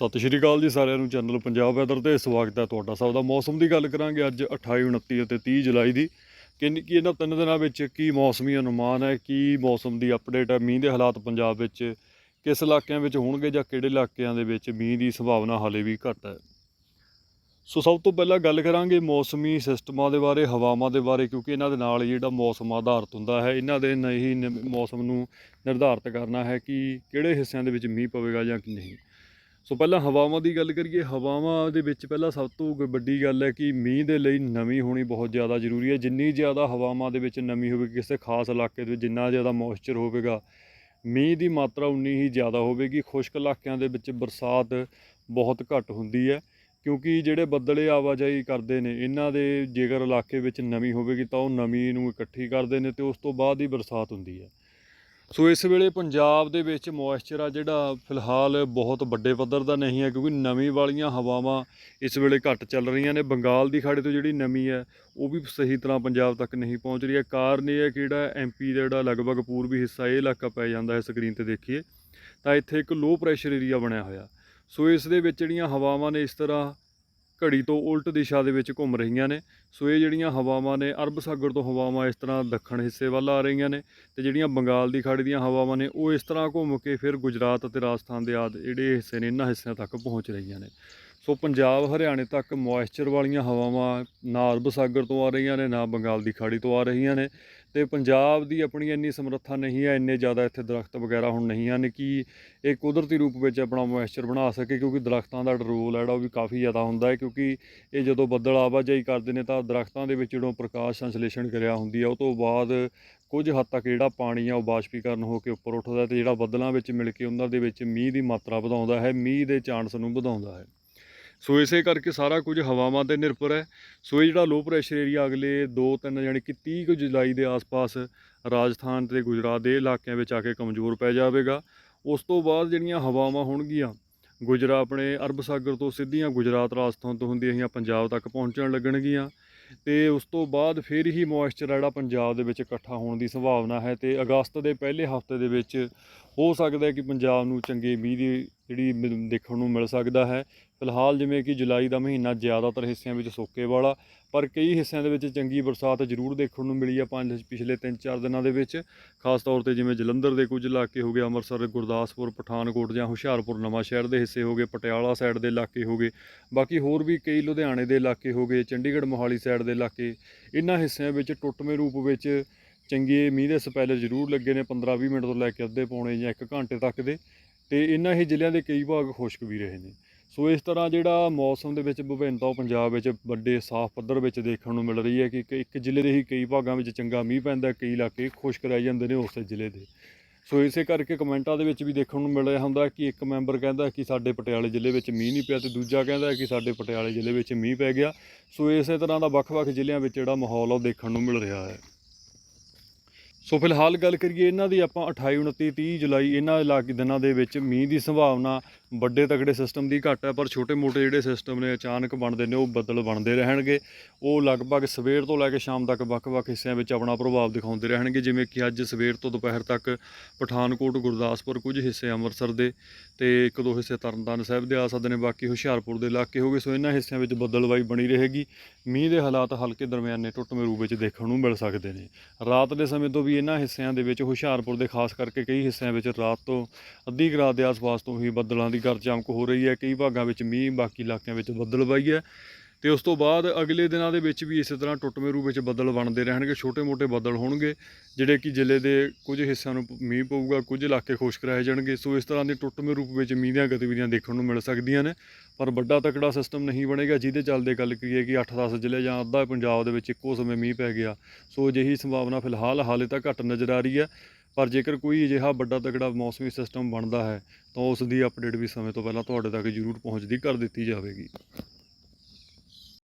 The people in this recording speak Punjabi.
ਸਤਿ ਸ਼੍ਰੀ ਅਕਾਲ ਜੀ ਸਾਰਿਆਂ ਨੂੰ, ਚੈਨਲ ਪੰਜਾਬ ਵੈਦਰ ਤੇ ਸਵਾਗਤ ਹੈ ਤੁਹਾਡਾ ਸਭ ਦਾ। ਮੌਸਮ ਦੀ ਗੱਲ ਕਰਾਂਗੇ ਅੱਜ 28 29 ਅਤੇ 30 ਜੁਲਾਈ ਦੀ। ਕਿੰਨੀ ਕੀ ਇਹਨਾਂ ਤਿੰਨ ਦਿਨਾਂ ਵਿੱਚ ਕੀ ਮੌਸਮੀ ਅਨੁਮਾਨ ਹੈ, ਕੀ ਮੌਸਮ ਦੀ ਅਪਡੇਟ ਹੈ, ਮੀਂਹ ਦੇ ਹਾਲਾਤ ਪੰਜਾਬ ਵਿੱਚ ਕਿਸ ਇਲਾਕਿਆਂ ਵਿੱਚ ਹੋਣਗੇ ਜਾਂ ਕਿਹੜੇ ਇਲਾਕਿਆਂ ਦੇ ਵਿੱਚ ਮੀਂਹ ਦੀ ਸੰਭਾਵਨਾ ਹਾਲੇ ਵੀ ਘੱਟ ਹੈ? ਸੋ ਸਭ ਤੋਂ ਪਹਿਲਾਂ ਗੱਲ ਕਰਾਂਗੇ ਮੌਸਮੀ ਸਿਸਟਮਾਂ ਦੇ ਬਾਰੇ, ਹਵਾਵਾਂ ਦੇ ਬਾਰੇ, ਕਿਉਂਕਿ ਇਹਨਾਂ ਦੇ ਨਾਲ ਜਿਹੜਾ ਮੌਸਮ ਆਧਾਰਿਤ ਹੁੰਦਾ ਹੈ, ਇਹਨਾਂ ਦੇ ਨਹੀਂ ਮੌਸਮ ਨੂੰ ਨਿਰਧਾਰਤ ਕਰਨਾ ਹੈ ਕਿ ਕਿਹੜੇ ਹਿੱਸਿਆਂ ਦੇ ਵਿੱਚ ਮੀਂਹ ਪਵੇਗਾ ਜਾਂ ਨਹੀਂ। ਸੋ ਪਹਿਲਾਂ ਹਵਾਵਾਂ ਦੀ ਗੱਲ ਕਰੀਏ, ਹਵਾਵਾਂ ਦੇ ਵਿੱਚ ਪਹਿਲਾਂ ਸਭ ਤੋਂ ਗ- ਵੱਡੀ ਗੱਲ ਹੈ ਕਿ ਮੀਂਹ ਦੇ ਲਈ ਨਮੀ ਹੋਣੀ ਬਹੁਤ ਜ਼ਿਆਦਾ ਜ਼ਰੂਰੀ ਹੈ। ਜਿੰਨੀ ਜ਼ਿਆਦਾ ਹਵਾਵਾਂ ਦੇ ਵਿੱਚ ਨਮੀ ਹੋਵੇਗੀ, ਕਿਸੇ ਖਾਸ ਇਲਾਕੇ ਦੇ ਵਿੱਚ ਜਿੰਨਾ ਜ਼ਿਆਦਾ ਮੋਇਸਚਰ ਹੋਵੇਗਾ, ਮੀਂਹ ਦੀ ਮਾਤਰਾ ਉਨੀ ਹੀ ਜ਼ਿਆਦਾ ਹੋਵੇਗੀ। ਖੁਸ਼ਕ ਇਲਾਕਿਆਂ ਦੇ ਵਿੱਚ ਬਰਸਾਤ ਬਹੁਤ ਘੱਟ ਹੁੰਦੀ ਹੈ, ਕਿਉਂਕਿ ਜਿਹੜੇ ਬੱਦਲੇ ਆਵਾਜਾਈ ਕਰਦੇ ਨੇ, ਇਹਨਾਂ ਦੇ ਜੇਕਰ ਇਲਾਕੇ ਵਿੱਚ ਨਮੀ ਹੋਵੇਗੀ ਤਾਂ ਉਹ ਨਮੀ ਨੂੰ ਇਕੱਠੀ ਕਰਦੇ ਨੇ ਤੇ ਉਸ ਤੋਂ ਬਾਅਦ ਹੀ ਬਰਸਾਤ ਹੁੰਦੀ ਹੈ। ਸੋ ਇਸ ਵੇਲੇ ਪੰਜਾਬ ਦੇ ਵਿੱਚ ਮੋਇਸਚਰ ਆ ਜਿਹੜਾ ਫਿਲਹਾਲ ਬਹੁਤ ਵੱਡੇ ਪੱਧਰ ਦਾ ਨਹੀਂ ਹੈ, ਕਿਉਂਕਿ ਨਮੀ ਵਾਲੀਆਂ ਹਵਾਵਾਂ ਇਸ ਵੇਲੇ ਘੱਟ ਚੱਲ ਰਹੀਆਂ ਨੇ। ਬੰਗਾਲ ਦੀ ਖਾੜੀ ਤੋਂ ਜਿਹੜੀ ਨਮੀ ਹੈ, ਉਹ ਵੀ ਸਹੀ ਤਰ੍ਹਾਂ ਪੰਜਾਬ ਤੱਕ ਨਹੀਂ ਪਹੁੰਚ ਰਹੀ ਹੈ। ਕਾਰਨ ਇਹ ਹੈ ਕਿ ਜਿਹੜਾ ਐਮਪੀ ਦਾ ਜਿਹੜਾ ਲਗਭਗ ਪੂਰਬੀ ਹਿੱਸਾ ਇਹ ਇਲਾਕਾ ਪੈ ਜਾਂਦਾ ਹੈ ਸਕਰੀਨ ਤੇ ਦੇਖੀਏ, ਤਾਂ ਇੱਥੇ ਇੱਕ ਲੋ ਪ੍ਰੈਸ਼ਰ ਏਰੀਆ ਬਣਿਆ ਹੋਇਆ। ਸੋ ਇਸ ਦੇ ਵਿੱਚ ਜਿਹੜੀਆਂ ਹਵਾਵਾਂ ਨੇ ਇਸ ਤਰ੍ਹਾਂ ਘੜੀ ਤੋਂ ਉਲਟ ਦਿਸ਼ਾ ਦੇ ਵਿੱਚ ਘੁੰਮ ਰਹੀਆਂ ਨੇ। ਸੋ ਇਹ ਜਿਹੜੀਆਂ ਹਵਾਵਾਂ ਨੇ, ਅਰਬ ਸਾਗਰ ਤੋਂ ਹਵਾਵਾਂ ਇਸ ਤਰ੍ਹਾਂ ਦੱਖਣ ਹਿੱਸੇ ਵੱਲ ਆ ਰਹੀਆਂ ਨੇ ਤੇ ਜਿਹੜੀਆਂ ਬੰਗਾਲ ਦੀ ਖਾੜੀ ਦੀਆਂ ਹਵਾਵਾਂ ਨੇ, ਉਹ ਇਸ ਤਰ੍ਹਾਂ ਘੁੰਮ ਕੇ ਫਿਰ ਗੁਜਰਾਤ ਅਤੇ ਰਾਜਸਥਾਨ ਦੇ ਆਦ ਜਿਹੜੇ ਹਿੱਸੇ ਨੇ, ਇਹਨਾਂ ਹਿੱਸਿਆਂ ਤੱਕ ਪਹੁੰਚ ਰਹੀਆਂ ਨੇ। ਸੋ ਪੰਜਾਬ, ਹਰਿਆਣੇ ਤੱਕ ਮੋਇਸਚਰ ਵਾਲੀਆਂ ਹਵਾਵਾਂ ਨਾ ਅਰਬ ਸਾਗਰ ਤੋਂ ਆ ਰਹੀਆਂ ਨੇ, ਨਾ ਬੰਗਾਲ ਦੀ ਖਾੜੀ ਤੋਂ ਆ ਰਹੀਆਂ ਨੇ ਤੇ ਪੰਜਾਬ ਦੀ ਆਪਣੀ ਇੰਨੀ ਸਮਰੱਥਾ ਨਹੀਂ ਹੈ, ਇੰਨੇ ਜ਼ਿਆਦਾ ਇੱਥੇ ਦਰਖਤ ਵਗੈਰਾ ਹੁਣ ਨਹੀਂ ਹਨ ਕਿ ਇਹ ਕੁਦਰਤੀ ਰੂਪ ਵਿੱਚ ਆਪਣਾ ਮੋਇਸਚਰ ਬਣਾ ਸਕੇ ਕਿਉਂਕਿ ਦਰਖਤਾਂ ਦਾ ਰੋਲ ਜਿਹੜਾ ਉਹ ਵੀ ਕਾਫੀ ਜ਼ਿਆਦਾ ਹੁੰਦਾ ਹੈ ਕਿਉਂਕਿ ਇਹ ਜਦੋਂ ਬੱਦਲ ਆਵਾਜਾਈ ਕਰਦੇ ਨੇ ਤਾਂ ਦਰਖਤਾਂ ਦੇ ਵਿੱਚ ਜਦੋਂ ਪ੍ਰਕਾਸ਼ ਸੰਸ਼ਲੇਸ਼ਣ ਕਰਿਆ ਹੁੰਦੀ ਹੈ, ਉਹ ਤੋਂ ਬਾਅਦ ਕੁਝ ਹੱਦ ਤੱਕ ਜਿਹੜਾ ਪਾਣੀ ਆ ਉਹ ਬਾਸ਼ਪੀਕਰਨ ਹੋ ਕੇ ਉੱਪਰ ਉੱਠਦਾ ਤੇ ਜਿਹੜਾ ਬੱਦਲਾਂ ਵਿੱਚ ਮਿਲ ਕੇ ਉਹਨਾਂ ਦੇ ਵਿੱਚ ਮੀਂਹ ਦੀ ਮਾਤਰਾ ਵਧਾਉਂਦਾ ਹੈ, ਮੀਂਹ ਦੇ ਚਾਂਸ ਨੂੰ ਵਧਾਉਂਦਾ ਹੈ। ਸੋ ਇਸੇ ਕਰਕੇ ਸਾਰਾ ਕੁਝ ਹਵਾਵਾਂ ਤੇ ਨਿਰਭਰ ਹੈ। ਸੋ ਇਹ ਜਿਹੜਾ ਲੋ ਪ੍ਰੈਸ਼ਰ ਏਰੀਆ ਅਗਲੇ 2-3 ਯਾਨੀ ਕਿ 30 ਕੁ ਜੁਲਾਈ ਦੇ ਆਸ-ਪਾਸ ਰਾਜਸਥਾਨ ਤੇ ਗੁਜਰਾਤ ਦੇ ਇਲਾਕਿਆਂ ਵਿੱਚ ਆ ਕੇ ਕਮਜ਼ੋਰ ਪੈ ਜਾਵੇਗਾ। ਉਸ ਤੋਂ ਬਾਅਦ ਜਿਹੜੀਆਂ ਹਵਾਵਾਂ ਹੋਣਗੀਆਂ, ਗੁਜਰਾ ਆਪਣੇ ਅਰਬ ਸਾਗਰ ਤੋਂ ਸਿੱਧੀਆਂ, ਗੁਜਰਾਤ ਰਾਜਸਥਾਨ ਤੋਂ ਹੁੰਦੀਆਂ ਹੋਈਆਂ ਪੰਜਾਬ ਤੱਕ ਪਹੁੰਚਣ ਲੱਗਣਗੀਆਂ। ਤੇ ਉਸ ਤੋਂ ਬਾਅਦ ਫਿਰ ਹੀ ਮੋਇਸਚਰ ਜਿਹੜਾ ਪੰਜਾਬ ਦੇ ਵਿੱਚ ਇਕੱਠਾ ਹੋਣ ਦੀ ਸੰਭਾਵਨਾ ਹੈ ਤੇ ਅਗਸਤ ਦੇ ਪਹਿਲੇ ਹਫ਼ਤੇ ਦੇ ਵਿੱਚ ਹੋ ਸਕਦਾ ਹੈ ਕਿ ਪੰਜਾਬ ਨੂੰ ਚੰਗੇ ਮੀਂਹ ਦੀ ਜਿਹੜੀ ਮ- ਦੇਖਣ ਨੂੰ ਮਿਲ ਸਕਦਾ ਹੈ। ਫਿਲਹਾਲ ਜਿਵੇਂ ਕਿ ਜੁਲਾਈ ਦਾ ਮਹੀਨਾ ਜ਼ਿਆਦਾਤਰ ਹਿੱਸਿਆਂ ਵਿੱਚ ਸੋਕੇ ਵਾਲਾ, ਪਰ ਕਈ ਹਿੱਸਿਆਂ ਦੇ ਵਿੱਚ ਚੰਗੀ ਬਰਸਾਤ ਜ਼ਰੂਰ ਦੇਖਣ ਨੂੰ ਮਿਲੀ ਆ ਪੰਜ, ਪਿਛਲੇ 3-4 ਦਿਨਾਂ ਦੇ ਵਿੱਚ। ਖਾਸ ਤੌਰ ਤੇ ਜਿਵੇਂ ਜਲੰਧਰ ਦੇ ਕੁਝ ਇਲਾਕੇ ਹੋ ਗਏ, ਅੰਮ੍ਰਿਤਸਰ, ਗੁਰਦਾਸਪੁਰ, ਪਠਾਨਕੋਟ ਜਾਂ ਹੁਸ਼ਿਆਰਪੁਰ ਨਵਾਂ ਸ਼ਹਿਰ ਦੇ ਹਿੱਸੇ ਹੋ ਗਏ, ਪਟਿਆਲਾ ਸਾਈਡ ਦੇ ਇਲਾਕੇ ਹੋ ਗਏ। ਬਾਕੀ ਹੋਰ ਵੀ ਕਈ ਲੁਧਿਆਣੇ ਦੇ ਇਲਾਕੇ ਹੋ ਗਏ, ਚੰਡੀਗੜ੍ਹ ਮੋਹਾਲੀ ਸਾਈਡ ਦੇ ਇਲਾਕੇ। ਇਹਨਾਂ ਹਿੱਸਿਆਂ ਵਿੱਚ ਟੁੱਟਵੇਂ ਰੂਪ ਵਿੱਚ ਚੰਗੇ ਮੀਂਹ ਦੇ ਸਪੈਲਰ ਜ਼ਰੂਰ ਲੱਗੇ ਨੇ 15-20 ਮਿੰਟ ਤੋਂ ਲੈ ਕੇ ਅੱਧੇ ਪੌਣੇ ਜਾਂ 1 ਘੰਟੇ ਤੱਕ ਦੇ। ਤੇ ਇਹਨਾਂ ਹੀ ਜ਼ਿਲ੍ਹਿਆਂ ਦੇ ਕਈ ਭਾਗ ਖੁਸ਼ਕ ਵੀ ਰਹੇ ਨੇ। ਸੋ ਇਸ ਤਰ੍ਹਾਂ ਜਿਹੜਾ ਮੌਸਮ ਦੇ ਵਿੱਚ ਵਿਭਿੰਨਤਾ ਉਹ ਪੰਜਾਬ ਵਿੱਚ ਵੱਡੇ ਸਾਫ਼ ਪੱਧਰ ਵਿੱਚ ਦੇਖਣ ਨੂੰ ਮਿਲ ਰਹੀ ਹੈ ਕਿ ਇੱਕ- ਜ਼ਿਲ੍ਹੇ ਦੇ ਹੀ ਕਈ ਭਾਗਾਂ ਵਿੱਚ ਚੰਗਾ ਮੀਂਹ ਪੈਂਦਾ ਕਈ ਇਲਾਕੇ ਖੁਸ਼ਕ ਰਹਿ ਜਾਂਦੇ ਨੇ ਉਸੇ ਜ਼ਿਲ੍ਹੇ ਦੇ। ਸੋ ਇਸੇ ਕਰਕੇ ਕਮੈਂਟਾਂ ਦੇ ਵਿੱਚ ਵੀ ਦੇਖਣ ਨੂੰ ਮਿਲ ਰਿਹਾ ਹੁੰਦਾ ਕਿ ਇੱਕ ਮੈਂਬਰ ਕਹਿੰਦਾ ਕਿ ਸਾਡੇ ਪਟਿਆਲੇ ਜ਼ਿਲ੍ਹੇ ਵਿੱਚ ਮੀਂਹ ਨਹੀਂ ਪਿਆ ਤੇ ਦੂਜਾ ਕਹਿੰਦਾ ਕਿ ਸਾਡੇ ਪਟਿਆਲੇ ਜ਼ਿਲ੍ਹੇ ਵਿੱਚ ਮੀਂਹ ਪੈ ਗਿਆ। ਸੋ ਇਸੇ ਤਰ੍ਹਾਂ ਦਾ ਵੱਖ-ਵੱਖ ਜ਼ਿਲ੍ਹਿਆਂ ਵਿੱਚ ਜਿਹੜਾ ਮਾਹੌਲ ਉਹ ਦੇਖਣ ਨੂੰ ਮਿਲ ਰਿਹਾ ਹੈ। ਸੋ ਫਿਲਹਾਲ ਗੱਲ ਕਰੀਏ ਇਹਨਾਂ ਦੀ, ਆਪਾਂ 28 29 30 ਜੁਲਾਈ ਇਹਨਾਂ ਇਲਾਕੇ ਦਿਨਾਂ ਦੇ ਵਿੱਚ ਮੀਂਹ ਦੀ ਸੰਭਾਵਨਾ ਵੱਡੇ ਤਕੜੇ ਸਿਸਟਮ ਦੀ ਘੱਟ ਹੈ, ਪਰ ਛੋਟੇ-ਮੋਟੇ ਜਿਹੜੇ ਸਿਸਟਮ ਨੇ ਅਚਾਨਕ ਬਣਦੇ ਨੇ, ਉਹ ਬੱਦਲ ਬਣਦੇ ਰਹਿਣਗੇ। ਉਹ ਲਗਭਗ ਸਵੇਰ ਤੋਂ ਲੈ ਕੇ ਸ਼ਾਮ ਤੱਕ ਵੱਖ-ਵੱਖ ਹਿੱਸਿਆਂ ਵਿੱਚ ਆਪਣਾ ਪ੍ਰਭਾਵ ਦਿਖਾਉਂਦੇ ਰਹਿਣਗੇ। ਜਿਵੇਂ ਕਿ ਅੱਜ ਸਵੇਰ ਤੋਂ ਦੁਪਹਿਰ ਤੱਕ ਪਠਾਨਕੋਟ, ਗੁਰਦਾਸਪੁਰ ਕੁਝ ਹਿੱਸੇ ਅੰਮ੍ਰਿਤਸਰ ਦੇ ਤੇ ਇੱਕ ਦੋ ਹਿੱਸੇ ਤਰਨਤਾਰਨ ਸਾਹਿਬ ਦੇ ਆ ਸਕਦੇ ਨੇ, ਬਾਕੀ ਹੁਸ਼ਿਆਰਪੁਰ ਦੇ ਇਲਾਕੇ ਹੋ ਗਏ। ਸੋ ਇਹਨਾਂ ਹਿੱਸਿਆਂ ਵਿੱਚ ਬੱਦਲਵਾਈ ਬਣੀ ਰਹੇਗੀ। ਮੀਂਹ ਦੇ ਹਾਲਾਤ ਹਲਕੇ ਦਰਮਿਆਨੇ ਟੁੱਟਵੇਂ ਰੂਪ ਵਿੱਚ ਦੇਖਣ ਨੂੰ ਮਿਲ ਸਕਦੇ ਨੇ। ਰਾਤ ਦੇ ਸਮੇਂ ਤੋਂ ਵੀ ਇਹਨਾਂ ਹਿੱਸਿਆਂ ਦੇ ਵਿੱਚ ਹੁਸ਼ਿਆਰਪੁਰ ਦੇ ਖਾਸ ਕਰਕੇ ਕਈ ਹਿੱਸਿਆਂ ਵਿੱਚ ਰਾਤ ਤੋਂ ਅੱਧੀ ਕੁ ਰਾਤ ਦੇ ਆਸ-ਪਾਸ ਤੋਂ ਹੀ ਬੱਦਲਾਂ ਦੀ ਗਰਜ ਚਮਕ ਹੋ ਰਹੀ ਹੈ, ਕਈ ਭਾਗਾਂ ਵਿੱਚ ਮੀਂਹ, ਬਾਕੀ ਇਲਾਕਿਆਂ ਵਿੱਚ ਬੱਦਲਵਾਈ ਹੈ। ਤੇ ਉਸ ਤੋਂ ਬਾਅਦ ਅਗਲੇ ਦਿਨਾਂ ਦੇ ਵਿੱਚ ਵੀ ਇਸੇ ਤਰ੍ਹਾਂ ਟੁੱਟਵੇਂ ਰੂਪ ਵਿੱਚ ਬੱਦਲ ਬਣਦੇ ਰਹਿਣਗੇ, ਛੋਟੇ-ਮੋਟੇ ਬੱਦਲ ਹੋਣਗੇ, ਜਿਹੜੇ ਕਿ ਜ਼ਿਲ੍ਹੇ ਦੇ ਕੁਝ ਹਿੱਸਿਆਂ ਨੂੰ ਮੀਂਹ ਪਊਗਾ, ਕੁਝ ਇਲਾਕੇ ਖੁਸ਼ਕ ਰਹਿ ਜਾਣਗੇ। ਸੋ ਇਸ ਤਰ੍ਹਾਂ ਦੇ ਟੁੱਟਵੇਂ ਰੂਪ ਵਿੱਚ ਮੀਂਹ ਦੀਆਂ ਗਤੀਵਿਧੀਆਂ ਦੇਖਣ ਨੂੰ ਮਿਲ ਸਕਦੀਆਂ ਨੇ, ਪਰ ਵੱਡਾ ਤਕੜਾ ਸਿਸਟਮ ਨਹੀਂ ਬਣੇਗਾ, ਜਿਹਦੇ ਚੱਲਦੇ ਗੱਲ ਕਰੀਏ ਕਿ 8-10 ਜ਼ਿਲ੍ਹੇ ਜਾਂ ਅੱਧਾ ਪੰਜਾਬ ਦੇ ਵਿੱਚ ਇੱਕੋ ਸਮੇਂ ਮੀਂਹ ਪੈ ਗਿਆ। ਸੋ ਅਜਿਹੀ ਸੰਭਾਵਨਾ ਫਿਲਹਾਲ ਹਾਲੇ ਤੱਕ ਘੱਟ ਨਜ਼ਰ ਆ ਰਹੀ ਹੈ। ਪਰ ਜੇਕਰ ਕੋਈ ਅਜਿਹਾ ਵੱਡਾ ਤਕੜਾ ਮੌਸਮੀ ਸਿਸਟਮ ਬਣਦਾ ਹੈ, ਤਾਂ ਉਸ ਦੀ ਅਪਡੇਟ ਵੀ ਸਮੇਂ ਤੋਂ ਪਹਿਲਾਂ ਤੁਹਾਡੇ ਤੱਕ ਜ਼ਰੂਰ ਪਹੁੰਚਦੀ, ਕਰ ਦਿੱਤੀ ਜਾਵੇਗੀ।